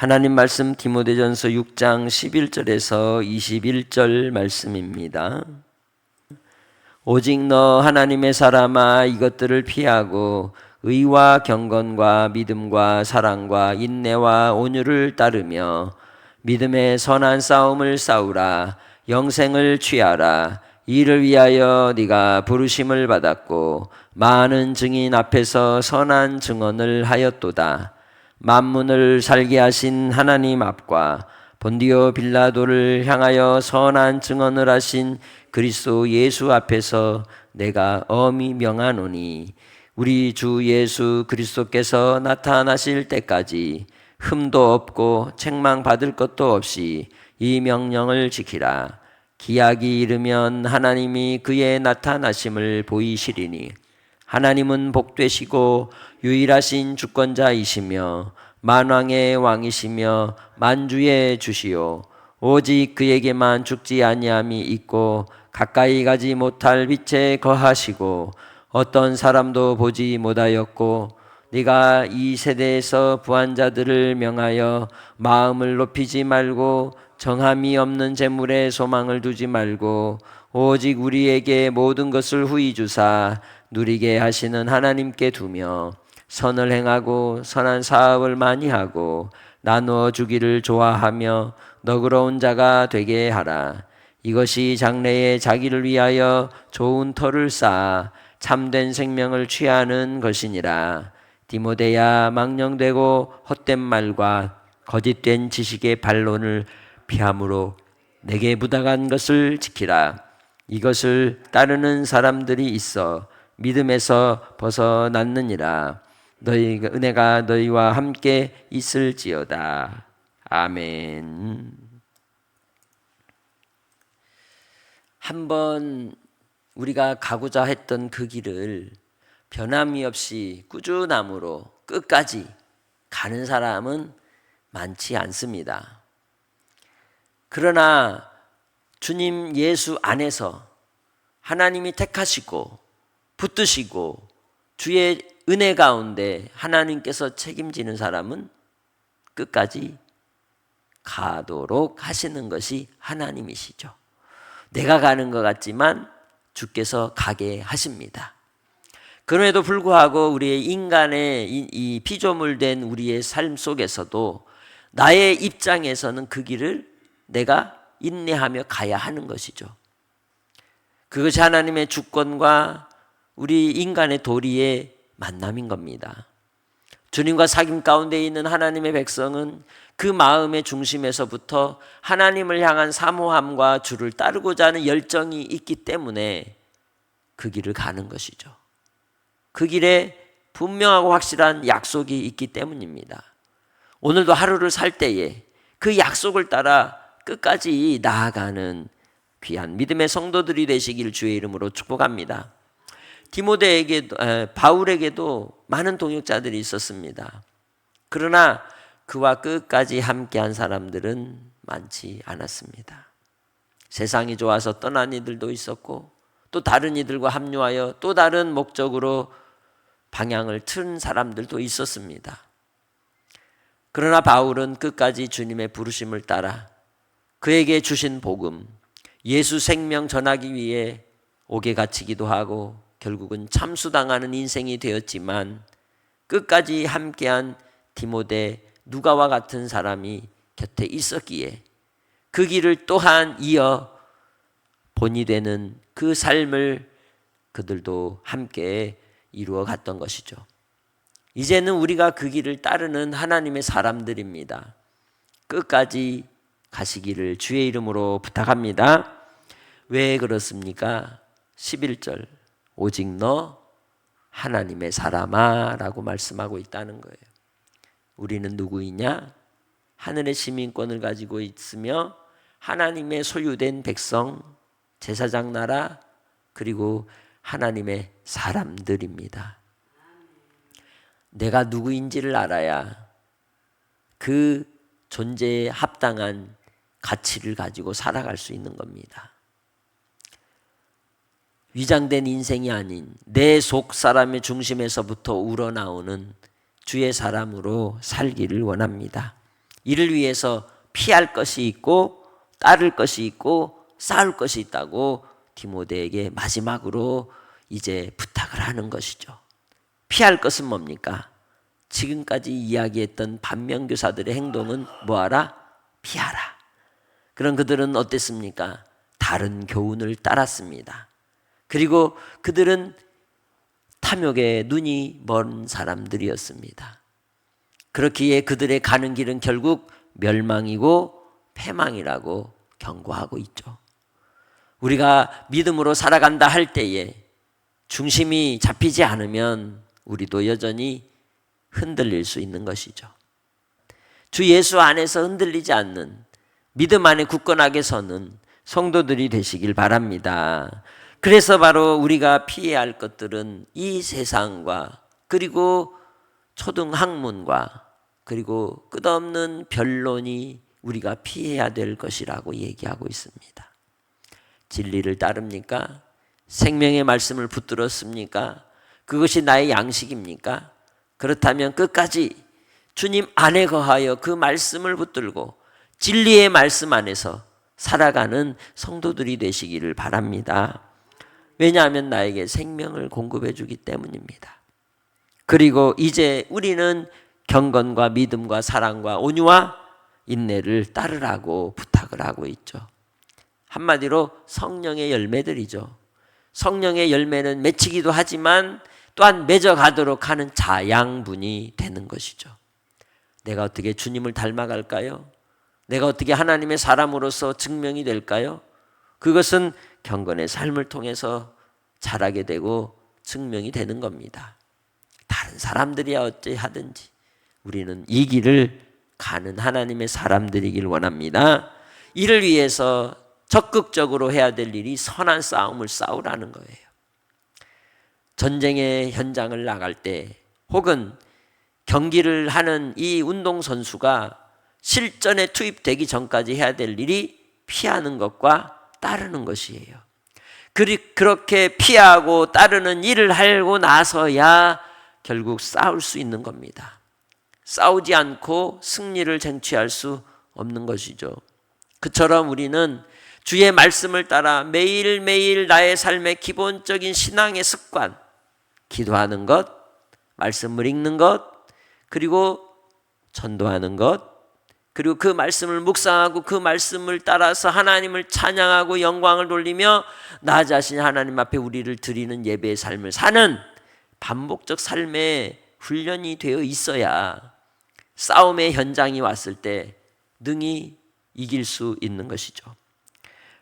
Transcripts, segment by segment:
하나님 말씀 디모데전서 6장 11절에서 21절 말씀입니다. 오직 너 하나님의 사람아 이것들을 피하고 의와 경건과 믿음과 사랑과 인내와 온유를 따르며 믿음의 선한 싸움을 싸우라 영생을 취하라 이를 위하여 네가 부르심을 받았고 많은 증인 앞에서 선한 증언을 하였도다 만문을 살게 하신 하나님 앞과 본디오 빌라도를 향하여 선한 증언을 하신 그리스도 예수 앞에서 내가 엄히 명하노니 우리 주 예수 그리스도께서 나타나실 때까지 흠도 없고 책망 받을 것도 없이 이 명령을 지키라. 기약이 이르면 하나님이 그의 나타나심을 보이시리니 하나님은 복되시고 유일하신 주권자이시며 만왕의 왕이시며 만주의 주시오. 오직 그에게만 죽지 아니함이 있고 가까이 가지 못할 빛에 거하시고 어떤 사람도 보지 못하였고 네가 이 세대에서 부한 자들을 명하여 마음을 높이지 말고 정함이 없는 재물에 소망을 두지 말고 오직 우리에게 모든 것을 후히 주사 누리게 하시는 하나님께 두며 선을 행하고 선한 사업을 많이 하고 나누어 주기를 좋아하며 너그러운 자가 되게 하라. 이것이 장래에 자기를 위하여 좋은 터를 쌓아 참된 생명을 취하는 것이니라. 디모데야 망령되고 헛된 말과 거짓된 지식의 반론을 피함으로 내게 부당한 것을 지키라. 이것을 따르는 사람들이 있어 믿음에서 벗어났느니라. 너희 은혜가 너희와 함께 있을지어다. 아멘. 한번 우리가 가고자 했던 그 길을 변함이 없이 꾸준함으로 끝까지 가는 사람은 많지 않습니다. 그러나 주님 예수 안에서 하나님이 택하시고 붙드시고 주의 은혜 가운데 하나님께서 책임지는 사람은 끝까지 가도록 하시는 것이 하나님이시죠. 내가 가는 것 같지만 주께서 가게 하십니다. 그럼에도 불구하고 우리의 인간의 이, 이 피조물된 우리의 삶 속에서도 나의 입장에서는 그 길을 내가 인내하며 가야 하는 것이죠. 그것이 하나님의 주권과 우리 인간의 도리의 만남인 겁니다. 주님과 사귐 가운데 있는 하나님의 백성은 그 마음의 중심에서부터 하나님을 향한 사모함과 주를 따르고자 하는 열정이 있기 때문에 그 길을 가는 것이죠. 그 길에 분명하고 확실한 약속이 있기 때문입니다. 오늘도 하루를 살 때에 그 약속을 따라 끝까지 나아가는 귀한 믿음의 성도들이 되시길 주의 이름으로 축복합니다. 디모데에게도 바울에게도 많은 동역자들이 있었습니다. 그러나 그와 끝까지 함께한 사람들은 많지 않았습니다. 세상이 좋아서 떠난 이들도 있었고 또 다른 이들과 합류하여 또 다른 목적으로 방향을 틀 사람들도 있었습니다. 그러나 바울은 끝까지 주님의 부르심을 따라 그에게 주신 복음, 예수 생명 전하기 위해 옥에 갇히기도 하고 결국은 참수당하는 인생이 되었지만 끝까지 함께한 디모데 누가와 같은 사람이 곁에 있었기에 그 길을 또한 이어 본이 되는 그 삶을 그들도 함께 이루어 갔던 것이죠. 이제는 우리가 그 길을 따르는 하나님의 사람들입니다. 끝까지 가시기를 주의 이름으로 부탁합니다. 왜 그렇습니까? 11절. 오직 너 하나님의 사람아 라고 말씀하고 있다는 거예요. 우리는 누구이냐? 하늘의 시민권을 가지고 있으며 하나님의 소유된 백성, 제사장 나라, 그리고 하나님의 사람들입니다. 내가 누구인지를 알아야 그 존재에 합당한 가치를 가지고 살아갈 수 있는 겁니다. 위장된 인생이 아닌 내 속 사람의 중심에서부터 우러나오는 주의 사람으로 살기를 원합니다. 이를 위해서 피할 것이 있고 따를 것이 있고 쌓을 것이 있다고 디모데에게 마지막으로 이제 부탁을 하는 것이죠. 피할 것은 뭡니까? 지금까지 이야기했던 반면교사들의 행동은 뭐하라? 피하라. 그런 그들은 어땠습니까? 다른 교훈을 따랐습니다. 그리고 그들은 탐욕에 눈이 먼 사람들이었습니다. 그렇기에 그들의 가는 길은 결국 멸망이고 패망이라고 경고하고 있죠. 우리가 믿음으로 살아간다 할 때에 중심이 잡히지 않으면 우리도 여전히 흔들릴 수 있는 것이죠. 주 예수 안에서 흔들리지 않는 믿음 안에 굳건하게 서는 성도들이 되시길 바랍니다. 그래서 바로 우리가 피해야 할 것들은 이 세상과 그리고 초등 학문과 그리고 끝없는 변론이 우리가 피해야 될 것이라고 얘기하고 있습니다. 진리를 따릅니까? 생명의 말씀을 붙들었습니까? 그것이 나의 양식입니까? 그렇다면 끝까지 주님 안에 거하여 그 말씀을 붙들고 진리의 말씀 안에서 살아가는 성도들이 되시기를 바랍니다. 왜냐하면 나에게 생명을 공급해 주기 때문입니다. 그리고 이제 우리는 경건과 믿음과 사랑과 온유와 인내를 따르라고 부탁을 하고 있죠. 한마디로 성령의 열매들이죠. 성령의 열매는 맺히기도 하지만 또한 맺어가도록 하는 자양분이 되는 것이죠. 내가 어떻게 주님을 닮아갈까요? 내가 어떻게 하나님의 사람으로서 증명이 될까요? 그것은 경건의 삶을 통해서 자라게 되고 증명이 되는 겁니다. 다른 사람들이야 어찌 하든지 우리는 이 길을 가는 하나님의 사람들이길 원합니다. 이를 위해서 적극적으로 해야 될 일이 선한 싸움을 싸우라는 거예요. 전쟁의 현장을 나갈 때 혹은 경기를 하는 이 운동선수가 실전에 투입되기 전까지 해야 될 일이 피하는 것과 따르는 것이에요. 그렇게 피하고 따르는 일을 하고 나서야 결국 싸울 수 있는 겁니다. 싸우지 않고 승리를 쟁취할 수 없는 것이죠. 그처럼 우리는 주의 말씀을 따라 매일매일 나의 삶의 기본적인 신앙의 습관, 기도하는 것, 말씀을 읽는 것, 그리고 전도하는 것, 그리고 그 말씀을 묵상하고 그 말씀을 따라서 하나님을 찬양하고 영광을 돌리며 나 자신 하나님 앞에 우리를 드리는 예배의 삶을 사는 반복적 삶의 훈련이 되어 있어야 싸움의 현장이 왔을 때 능히 이길 수 있는 것이죠.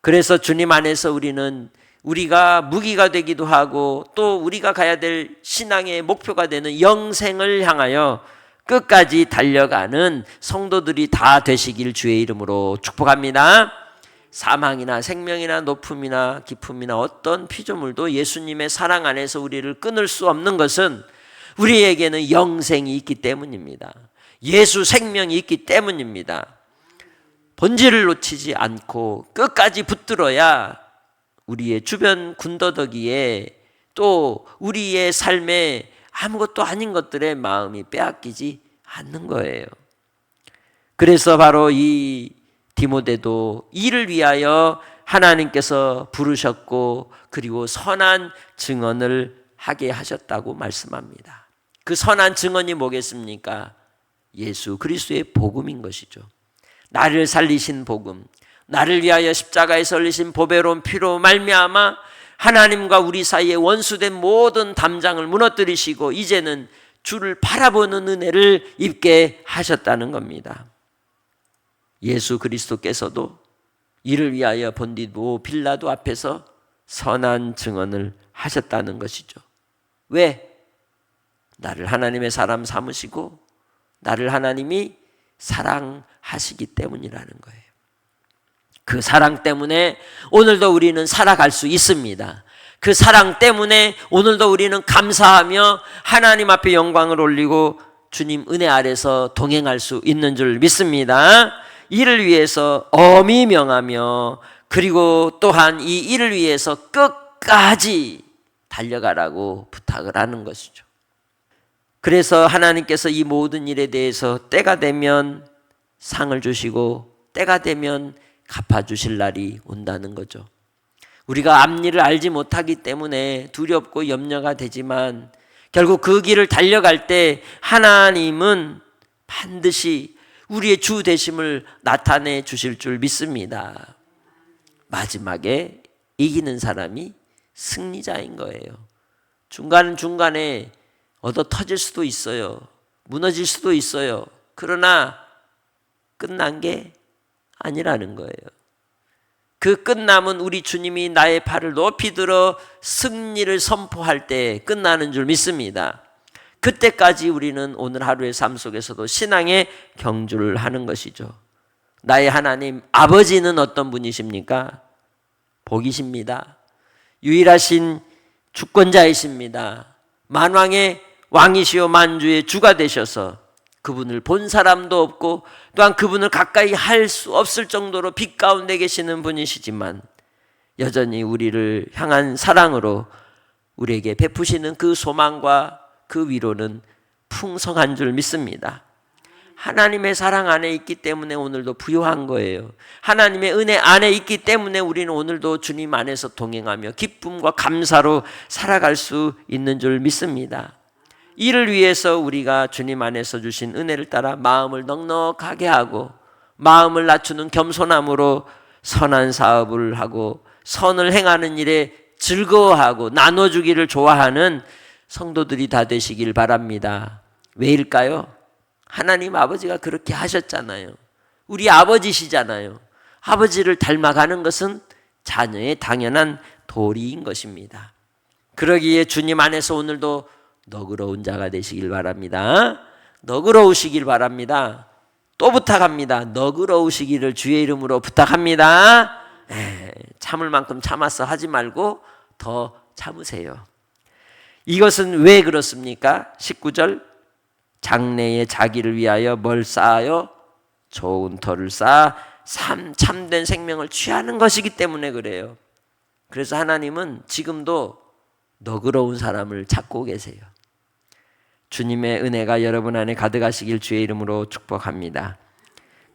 그래서 주님 안에서 우리는 우리가 무기가 되기도 하고 또 우리가 가야 될 신앙의 목표가 되는 영생을 향하여 끝까지 달려가는 성도들이 다 되시길 주의 이름으로 축복합니다. 사망이나 생명이나 높음이나 깊음이나 어떤 피조물도 예수님의 사랑 안에서 우리를 끊을 수 없는 것은 우리에게는 영생이 있기 때문입니다. 예수 생명이 있기 때문입니다. 본질을 놓치지 않고 끝까지 붙들어야 우리의 주변 군더더기에 또 우리의 삶에 아무것도 아닌 것들의 마음이 빼앗기지 않는 거예요. 그래서 바로 이 디모데도 이를 위하여 하나님께서 부르셨고 그리고 선한 증언을 하게 하셨다고 말씀합니다. 그 선한 증언이 뭐겠습니까? 예수 그리스도의 복음인 것이죠. 나를 살리신 복음, 나를 위하여 십자가에 흘리신 보배로운 피로 말미암아 하나님과 우리 사이에 원수된 모든 담장을 무너뜨리시고 이제는 주를 바라보는 은혜를 입게 하셨다는 겁니다. 예수 그리스도께서도 이를 위하여 본디도 빌라도 앞에서 선한 증언을 하셨다는 것이죠. 왜? 나를 하나님의 사람 삼으시고 나를 하나님이 사랑하시기 때문이라는 거예요. 그 사랑 때문에 오늘도 우리는 살아갈 수 있습니다. 그 사랑 때문에 오늘도 우리는 감사하며 하나님 앞에 영광을 올리고 주님 은혜 아래서 동행할 수 있는 줄 믿습니다. 이를 위해서 엄히 명하며 그리고 또한 이 일을 위해서 끝까지 달려가라고 부탁을 하는 것이죠. 그래서 하나님께서 이 모든 일에 대해서 때가 되면 상을 주시고 때가 되면 갚아주실 날이 온다는 거죠. 우리가 앞일을 알지 못하기 때문에 두렵고 염려가 되지만 결국 그 길을 달려갈 때 하나님은 반드시 우리의 주 되심을 나타내 주실 줄 믿습니다. 마지막에 이기는 사람이 승리자인 거예요. 중간중간에 얻어 터질 수도 있어요. 무너질 수도 있어요. 그러나 끝난 게 아니라는 거예요. 그 끝남은 우리 주님이 나의 팔을 높이 들어 승리를 선포할 때 끝나는 줄 믿습니다. 그때까지 우리는 오늘 하루의 삶 속에서도 신앙의 경주를 하는 것이죠. 나의 하나님 아버지는 어떤 분이십니까? 복이십니다. 유일하신 주권자이십니다. 만왕의 왕이시요 만주의 주가 되셔서 그분을 본 사람도 없고 또한 그분을 가까이 할 수 없을 정도로 빛 가운데 계시는 분이시지만 여전히 우리를 향한 사랑으로 우리에게 베푸시는 그 소망과 그 위로는 풍성한 줄 믿습니다. 하나님의 사랑 안에 있기 때문에 오늘도 부요한 거예요. 하나님의 은혜 안에 있기 때문에 우리는 오늘도 주님 안에서 동행하며 기쁨과 감사로 살아갈 수 있는 줄 믿습니다. 이를 위해서 우리가 주님 안에서 주신 은혜를 따라 마음을 넉넉하게 하고 마음을 낮추는 겸손함으로 선한 사업을 하고 선을 행하는 일에 즐거워하고 나눠주기를 좋아하는 성도들이 다 되시길 바랍니다. 왜일까요? 하나님 아버지가 그렇게 하셨잖아요. 우리 아버지시잖아요. 아버지를 닮아가는 것은 자녀의 당연한 도리인 것입니다. 그러기에 주님 안에서 오늘도 너그러운 자가 되시길 바랍니다. 너그러우시길 바랍니다. 또 부탁합니다. 너그러우시기를 주의 이름으로 부탁합니다. 에, 참을 만큼 참았어 하지 말고 더 참으세요. 이것은 왜 그렇습니까? 19절 장래에 자기를 위하여 뭘 쌓아요? 좋은 터를 쌓아 참, 참된 생명을 취하는 것이기 때문에 그래요. 그래서 하나님은 지금도 너그러운 사람을 찾고 계세요. 주님의 은혜가 여러분 안에 가득하시길 주의 이름으로 축복합니다.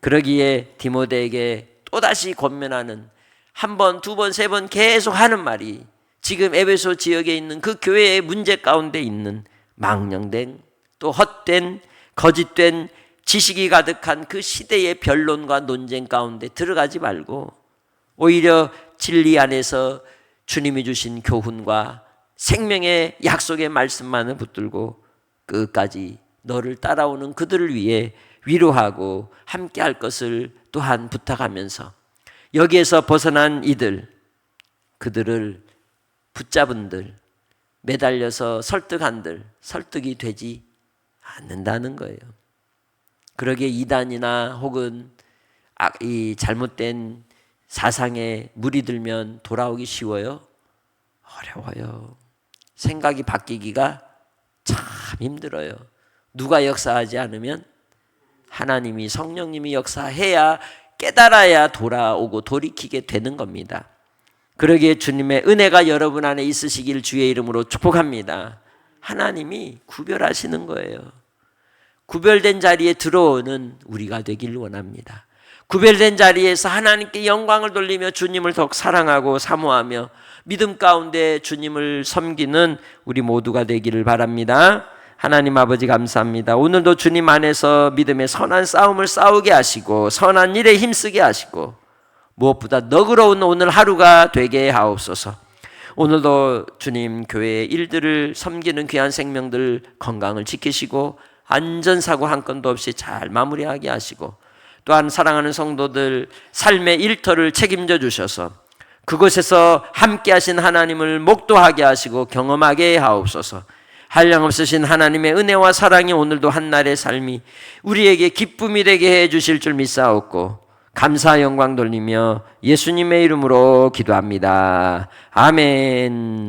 그러기에 디모데에게 또다시 권면하는 한 번, 두 번, 세 번 계속 하는 말이 지금 에베소 지역에 있는 그 교회의 문제 가운데 있는 망령된 또 헛된 거짓된 지식이 가득한 그 시대의 변론과 논쟁 가운데 들어가지 말고 오히려 진리 안에서 주님이 주신 교훈과 생명의 약속의 말씀만을 붙들고 끝까지 너를 따라오는 그들을 위해 위로하고 함께 할 것을 또한 부탁하면서 여기에서 벗어난 이들 그들을 붙잡은들 매달려서 설득한들 설득이 되지 않는다는 거예요. 그러기에 이단이나 혹은 아, 이 잘못된 사상에 물이 들면 돌아오기 쉬워요? 어려워요. 생각이 바뀌기가 참 힘들어요. 누가 역사하지 않으면 하나님이 성령님이 역사해야 깨달아야 돌아오고 돌이키게 되는 겁니다. 그러기에 주님의 은혜가 여러분 안에 있으시길 주의 이름으로 축복합니다. 하나님이 구별하시는 거예요. 구별된 자리에 들어오는 우리가 되길 원합니다. 구별된 자리에서 하나님께 영광을 돌리며 주님을 더욱 사랑하고 사모하며 믿음 가운데 주님을 섬기는 우리 모두가 되기를 바랍니다. 하나님 아버지 감사합니다. 오늘도 주님 안에서 믿음의 선한 싸움을 싸우게 하시고 선한 일에 힘쓰게 하시고 무엇보다 너그러운 오늘 하루가 되게 하옵소서. 오늘도 주님 교회의 일들을 섬기는 귀한 생명들 건강을 지키시고 안전사고 한 건도 없이 잘 마무리하게 하시고 또한 사랑하는 성도들 삶의 일터를 책임져 주셔서 그곳에서 함께 하신 하나님을 목도하게 하시고 경험하게 하옵소서. 한량 없으신 하나님의 은혜와 사랑이 오늘도 한날의 삶이 우리에게 기쁨이 되게 해 주실 줄 믿사옵고 감사 영광 돌리며 예수님의 이름으로 기도합니다. 아멘.